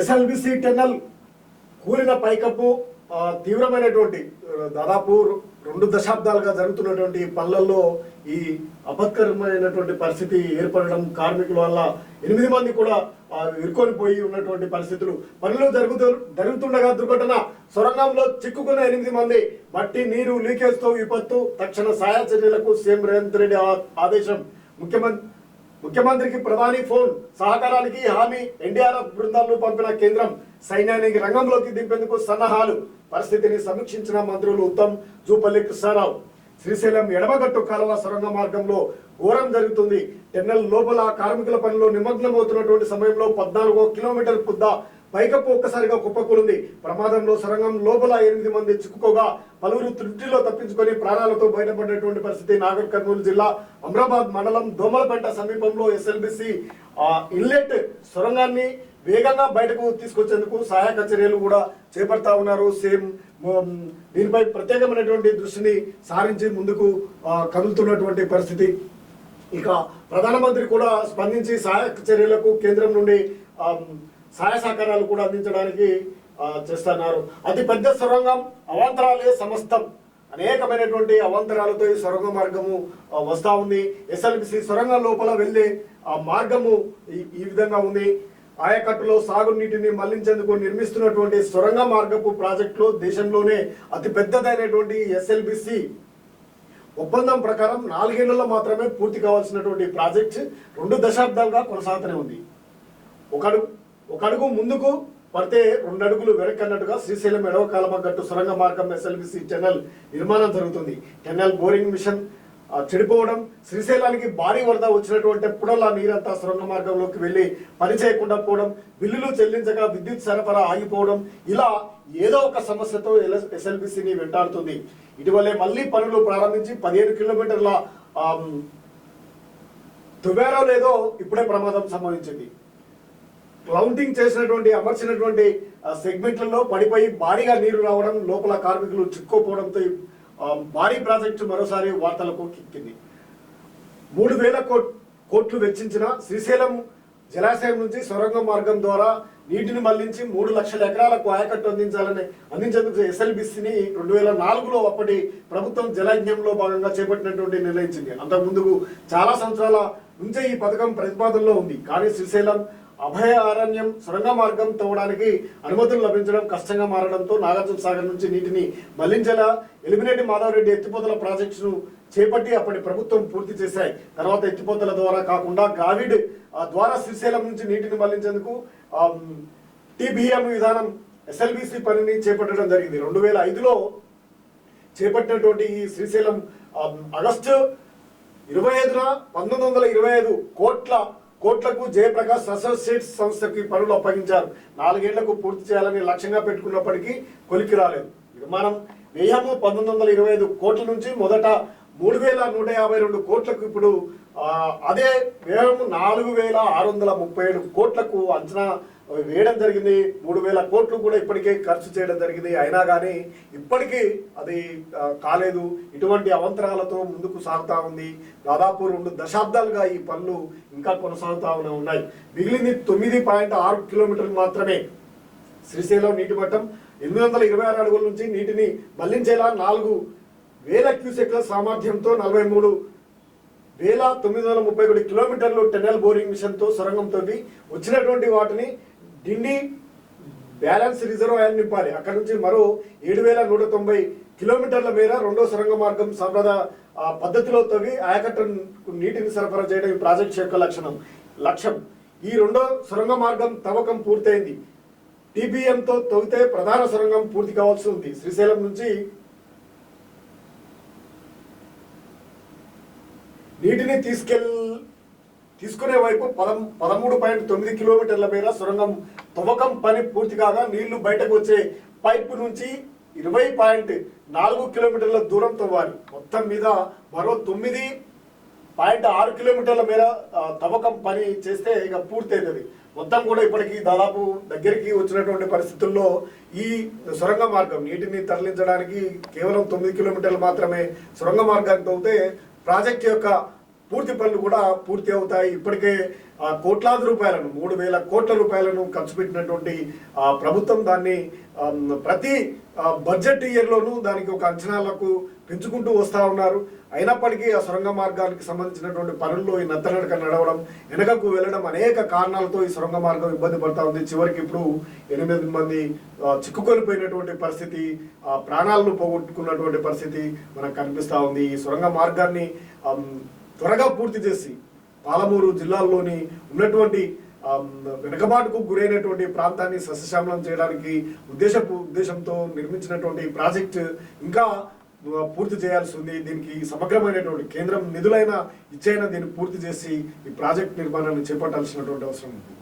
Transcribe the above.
SLBC tunnel కూలిన పైకప్పు తీవ్రమైనటువంటి దాదాపు రెండు దశాబ్దాలుగా జరుగుతున్నటువంటి పనులలో ఈ అపత్కరమైనటువంటి పరిస్థితి ఏర్పడడం కార్మికుల వల్ల ఎనిమిది మంది కూడా ఇరుకొని పోయి ఉన్నటువంటి పరిస్థితులు. పనులు జరుగుతూ జరుగుతుండగా దుర్ఘటన సొరంగంలో చిక్కుకున్న ఎనిమిది మంది. మట్టి నీరు లీకేజ్తో విపత్తు. తక్షణ సహాయ చర్యలకు సీఎం రేవంత్ రెడ్డి ఆదేశం. ముఖ్యమంత్రి ముఖ్యమంత్రికి ప్రధాని ఫోన్ సహకారానికి హామీ ఎన్డీఆర్ఎఫ్ బృందాలను పంపిన కేంద్రం సైన్యానికి రంగంలోకి దింపేందుకు సన్నాహాలు. పరిస్థితిని సమీక్షించిన మంత్రులు ఉత్తమ్ జూపల్లి కృష్ణారావు. శ్రీశైలం ఎడమగట్టు కాలువ సొరంగ మార్గంలో ఘోరం జరుగుతుంది. టెన్నెల్ లోపల కార్మికుల పనిలో నిమగ్నమవుతున్నటువంటి సమయంలో పద్నాలుగో కిలోమీటర్ పుద్ద పైకప్పు ఒక్కసారిగా కుప్పకూలింది. ప్రమాదంలో సొరంగం లోపల ఎనిమిది మంది చిక్కుకోగా పలువురు త్రుటిలో తప్పించుకొని ప్రాణాలతో బయటపడినటువంటి పరిస్థితి నాగర్ కర్నూలు జిల్లా అమరాబాద్ మండలం దోమలపేట సమీపంలో ఎస్ఎల్బిసి ఇన్లెట్ సొరంగాన్ని వేగంగా బయటకు తీసుకొచ్చేందుకు సహాయక చర్యలు కూడా చేపడతా ఉన్నారు. సేమ్ దీనిపై ప్రత్యేకమైనటువంటి దృష్టిని సారించి ముందుకు కదులుతున్నటువంటి పరిస్థితి. ఇక ప్రధానమంత్రి కూడా స్పందించి సహాయక చర్యలకు కేంద్రం నుండి సహాయ సహకారాలు కూడా అందించడానికి చేస్తున్నారు. అతి పెద్ద సొరంగం అవాంతరాలే సమస్తం. అనేకమైనటువంటి అవాంతరాలతో ఈ సొరంగ మార్గము వస్తూ వస్తా ఉంది. ఎస్ఎల్బిసి సొరంగం లోపల వెళ్ళే ఆ మార్గము ఈ- ఈ విధంగా ఉంది. ఆయకట్టులో సాగునీటిని మళ్ళించేందుకు నిర్మిస్తున్నటువంటి సొరంగ మార్గపు ప్రాజెక్టులో దేశంలోనే అతి పెద్దదైనటువంటి ఎస్ఎల్బిసి ఒప్పందం ప్రకారం నాలుగేళ్ళలో మాత్రమే పూర్తి కావాల్సినటువంటి ప్రాజెక్ట్ రెండు దశాబ్దాలుగా కొనసాగుతూనే ఉంది. ఒకడు ఒక అడుగు ముందుకు పడితే రెండు అడుగులు వెనకన్నట్టుగా శ్రీశైలం ఎడవ కాలమ గట్టు సొరంగ మార్గం ఎస్ఎల్బిసి కెనల్ నిర్మాణం జరుగుతుంది. టెన్నల్ బోరింగ్ మిషన్ చెడిపోవడం శ్రీశైలానికి భారీ వరద వచ్చినటువంటి ఎప్పుడల్లా నీరంతా సొరంగ మార్గంలోకి వెళ్ళి పని చేయకుండా పోవడం బిల్లులు చెల్లించగా విద్యుత్ సరఫరా ఆగిపోవడం ఇలా ఏదో ఒక సమస్యతో ఎస్ఎల్బిసిని వెంటాడుతుంది. ఇటీవలే మళ్ళీ పనులు ప్రారంభించి పదిహేను కిలోమీటర్ల తువేరో లేదో ఇప్పుడే ప్రమాదం సంభవించింది. క్లౌంటింగ్ చేసినటువంటి అమర్చినటువంటి సెగ్మెంట్లలో పడిపోయి భారీగా నీరు రావడం లోపల కార్మికులు చిక్కుకోపోవడంతో భారీ ప్రాజెక్టు మరోసారి వార్తలకు కిక్కింది. మూడు వేల కోట్ కోట్లు వెచ్చించిన శ్రీశైలం జలాశయం నుంచి సొరంగ మార్గం ద్వారా నీటిని మళ్ళించి మూడు లక్షల ఎకరాలకు ఆయకట్టు అందించాలని అందించేందుకు ఎస్ఎల్బిసిని రెండు వేల నాలుగులో అప్పటి ప్రభుత్వం జలయజ్ఞంలో భాగంగా చేపట్టినటువంటి నిర్ణయించింది. అంతకుముందు చాలా సంవత్సరాల నుంచే ఈ పథకం ప్రతిపాదనలో ఉంది. కానీ శ్రీశైలం అభయారణ్యం సొరంగ మార్గం తవ్వడానికి అనుమతులు లభించడం కష్టంగా మారడంతో నాగార్జున సాగర్ నుంచి నీటిని మళ్ళించేలా ఎలిమినేటి మాధవరెడ్డి ఎత్తిపోతల ప్రాజెక్టును చేపట్టి అప్పటి ప్రభుత్వం పూర్తి చేశాయి. తర్వాత ఎత్తిపోతల ద్వారా కాకుండా గ్రావిడ్ ద్వారా శ్రీశైలం నుంచి నీటిని మళ్ళించేందుకు టీబీఎం విధానం ఎస్ఎల్బిసి పనిని చేపట్టడం జరిగింది. రెండు వేల ఐదులో చేపట్టినటువంటి ఈ శ్రీశైలం ఆగస్టు ఇరవై ఐదున పంతొమ్మిది వందల ఇరవై ఐదు కోట్ల కోట్లకు జయప్రకాష్ అసోసియేట్స్ సంస్థకి పనులు అప్పగించారు. నాలుగేళ్ళకు పూర్తి చేయాలని లక్ష్యంగా పెట్టుకున్నప్పటికీ కొలికి రాలేదు. నిర్మాణం వ్యయము పంతొమ్మిది వందల ఇరవై ఐదు కోట్ల నుంచి మొదట మూడు వేల నూట యాభై రెండు కోట్లకు ఇప్పుడు అదే వ్యయం నాలుగు వేల ఆరు వందల ముప్పై ఏడు కోట్లకు అంచనా వేయడం జరిగింది. మూడు వేల కోట్లు కూడా ఇప్పటికే ఖర్చు చేయడం జరిగింది. అయినా కానీ ఇప్పటికీ అది కాలేదు. ఇటువంటి అవంతరాలతో ముందుకు సాగుతూ ఉంది. దాదాపు రెండు దశాబ్దాలుగా ఈ పనులు ఇంకా కొనసాగుతూ ఉన్నాయి. మిగిలింది తొమ్మిది పాయింట్ ఆరు కిలోమీటర్లు మాత్రమే. శ్రీశైలం నీటి మట్టం ఎనిమిది వందల ఇరవై ఆరు అడుగుల నుంచి నీటిని మళ్ళించేలా నాలుగు వేల క్యూసెక్ల సామర్థ్యంతో నలభై మూడు వేల తొమ్మిది వందల ముప్పై ఒకటి కిలోమీటర్లు టెనల్ బోరింగ్ మిషన్తో సొరంగం తవ్వి వచ్చినటువంటి వాటిని డిండి బ్యాలెన్స్ రిజర్వాయర్ నింపాలి. అక్కడ నుంచి మరో ఏడు వేల నూట తొంభై కిలోమీటర్ల మేర రెండో సొరంగ మార్గం సంప్రదాయ పద్ధతిలో తవ్వి ఆయకట్టు నీటిని సరఫరా చేయడం ఈ ప్రాజెక్ట్ యొక్క లక్షణం. లక్ష్యం. ఈ రెండో సొరంగ మార్గం తవ్వకం పూర్తయింది. టీబీఎంతో తవ్వితే ప్రధాన సొరంగం పూర్తి కావాల్సి ఉంది. శ్రీశైలం నుంచి నీటిని తీసుకెళ్ళి తీసుకునే వైపు పదం పదమూడు పాయింట్ తొమ్మిది కిలోమీటర్ల మేర సొరంగం తవ్వకం పని పూర్తి కాగా నీళ్ళు బయటకు వచ్చే పైపు నుంచి ఇరవై పాయింట్ నాలుగు కిలోమీటర్ల దూరం తవ్వాలి. మొత్తం మీద మరో తొమ్మిది పాయింట్ ఆరు కిలోమీటర్ల మేర తవ్వకం పని చేస్తే ఇక పూర్తవుతుంది మొత్తం కూడా ఇప్పటికి దాదాపు దగ్గరికి వచ్చినటువంటి పరిస్థితుల్లో ఈ సొరంగ మార్గం నీటిని తరలించడానికి కేవలం తొమ్మిది కిలోమీటర్లు మాత్రమే సొరంగ మార్గానికి తవ్వితే ప్రాజెక్ట్ యొక్క పూర్తి పనులు కూడా పూర్తి అవుతాయి. ఇప్పటికే కోట్లాది రూపాయలను మూడు వేల కోట్ల రూపాయలను ఖర్చు పెట్టినటువంటి ప్రభుత్వం దాన్ని ప్రతి బడ్జెట్ ఇయర్లోనూ దానికి ఒక అంచనాలకు పెంచుకుంటూ వస్తూ ఉన్నారు. అయినప్పటికీ ఆ సొరంగ మార్గానికి సంబంధించినటువంటి పనుల్లో ఈ నత్తనడక నడవడం వెనకకు వెళ్ళడం అనేక కారణాలతో ఈ సొరంగ మార్గం ఇబ్బంది పడతా ఉంది. చివరికి ఇప్పుడు ఎనిమిది మంది చిక్కుకొనిపోయినటువంటి పరిస్థితి ఆ, ప్రాణాలను పోగొట్టుకున్నటువంటి పరిస్థితి మనకు కనిపిస్తూ ఉంది. ఈ సొరంగ మార్గాన్ని త్వరగా పూర్తి చేసి పాలమూరు జిల్లాల్లోని ఉన్నటువంటి వెనుకబాటుకు గురైనటువంటి ప్రాంతాన్ని సస్యశ్యామలం చేయడానికి ఉద్దేశపు ఉద్దేశంతో నిర్మించినటువంటి ప్రాజెక్ట్ ఇంకా పూర్తి చేయాల్సి ఉంది. దీనికి సమగ్రమైనటువంటి కేంద్రం నిధులైన ఇచ్చైనా దీన్ని పూర్తి చేసి ఈ ప్రాజెక్ట్ నిర్మాణాన్ని చేపట్టాల్సినటువంటి అవసరం ఉంది.